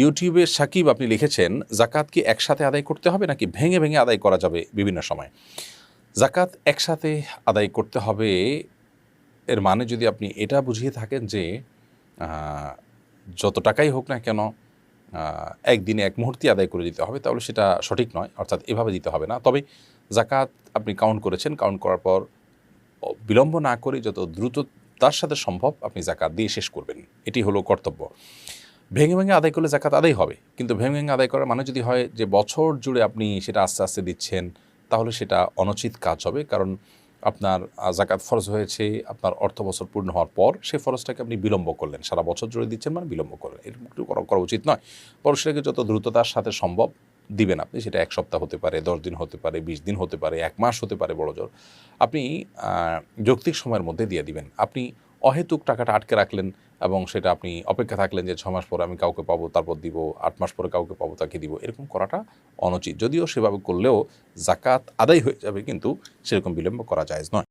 ইউটিউবে সাকিব আপনি লিখেছেন, জাকাত কি একসাথে আদায় করতে হবে নাকি ভেঙে ভেঙে আদায় করা যাবে বিভিন্ন সময়? জাকাত একসাথে আদায় করতে হবে, এর মানে যদি আপনি এটা বুঝিয়ে থাকেন যে যত টাকাই হোক না কেন একদিনে এক মুহূর্তে আদায় করে দিতে হবে, তাহলে সেটা সঠিক নয়, অর্থাৎ এভাবে দিতে হবে না। তবে জাকাত আপনি কাউন্ট করেছেন কাউন্ট করার পর বিলম্ব না করে যত দ্রুত তার সাথে সম্ভব আপনি জাকাত দিয়ে শেষ করবেন। এটি হলো কর্তব্য। ভেঙে ভেঙে আদায় করলে জাকাত আদায় হবে। কিন্তু ভেঙে ভেঙে আদায় করার মানে যদি হয় যে বছর জুড়ে আপনি সেটা আস্তে আস্তে দিচ্ছেন, তাহলে সেটা অনুচিত কাজ হবে। কারণ আপনার জাকাত ফরজ হয়েছে, আপনার অর্থ বছর পূর্ণ হওয়ার পর সেই ফরজটাকে আপনি বিলম্ব করলেন। সারা বছর জুড়ে দিচ্ছেন মানে বিলম্ব করলেন। এরকম করা উচিত নয়। বরং সেটাকে যত দ্রুততার সাথে সম্ভব দিবেন আপনি। সেটা এক সপ্তাহ হতে পারে, দশ দিন হতে পারে, বিশ দিন হতে পারে, এক মাস হতে পারে বড় জোর। আপনি যৌক্তিক সময়ের মধ্যে দিয়ে দিবেন। আপনি অহেতুক টাকাটা আটকে রাখলেন এবং সেটা আপনি অপেক্ষা থাকলেন যে ছ মাস পরে আমি কাউকে পাবো, তারপর দিব, আট মাস পরে কাউকে পাবো, তাকে দিব। এরকম করাটা অনুচিত। যদিও সেভাবে করলেও জাকাত আদায় হয়ে যাবে, কিন্তু সেরকম বিলম্ব করা যায় নয়।